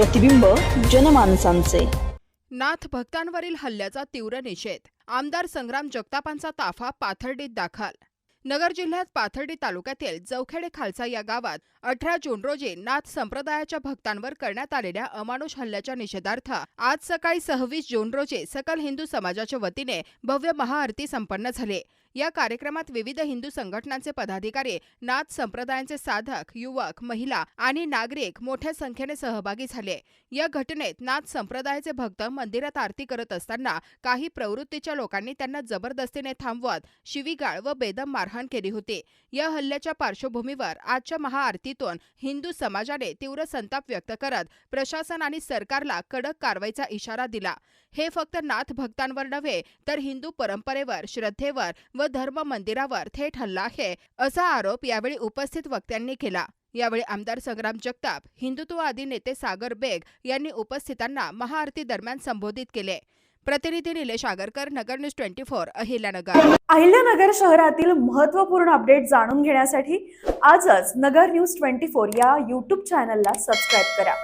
प्रतिबिंब जनमानसांचे. नाथ भक्तांवरील हल्ल्याचा तीव्र निषेध. आमदार संग्राम जगतापांचा ताफा पाथर्डीत दाखल. नगर जिल्ह्यात पाथर्डी तालुक्यातील जवखेडे खालसा या गावात अठरा जून रोजी नाथ संप्रदायाच्या भक्तांवर करण्यात आलेल्या अमानुष हल्ल्याच्या निषेधार्थ आज सकाळी सव्वीस जून रोजी सकल हिंदू समाजाच्या वतीने भव्य महाआरती संपन्न झाली. या कार्यक्रमात विविध हिंदू संघटनांचे पदाधिकारी नाथ संप्रदायांचे साधक युवक महिला आणि नागरिक मोठ्या संख्येने सहभागी झाले. या घटनेत नाथ संप्रदायाचे भक्त मंदिरात आरती करत असताना काही प्रवृत्तीच्या लोकांनी त्यांना जबरदस्तीने थांबवत शिवीगाळ व बेदम मारहाण केली होती. या हल्ल्याच्या पार्श्वभूमीवर आजच्या महाआरतीतून हिंदू समाजाने तीव्र संताप व्यक्त करत प्रशासन आणि सरकारला कडक कारवाईचा इशारा दिला. हे फक्त नाथ भक्तांवर नव्हे तर हिंदू परंपरेवर श्रद्धेवर व धर्म मंदिरावर थेट हल्ला आहे असा आरोप यावेळी उपस्थित वक्त्यांनी केला. यावेळी आमदार संग्राम जगताप हिंदुत्ववादी नेते सागर बेग यांनी उपस्थितांना महाआरती दरम्यान संबोधित केले. प्रतिनिधी Nilesh Agarkar Nagar news twenty four Ahilyanagar. Ahilyanagar शहरातील महत्त्वपूर्ण अपडेट जाणून घेण्यासाठी आजच नगर न्यूज ट्वेंटी फोर या यूट्यूब चॅनलला सबस्क्राईब करा.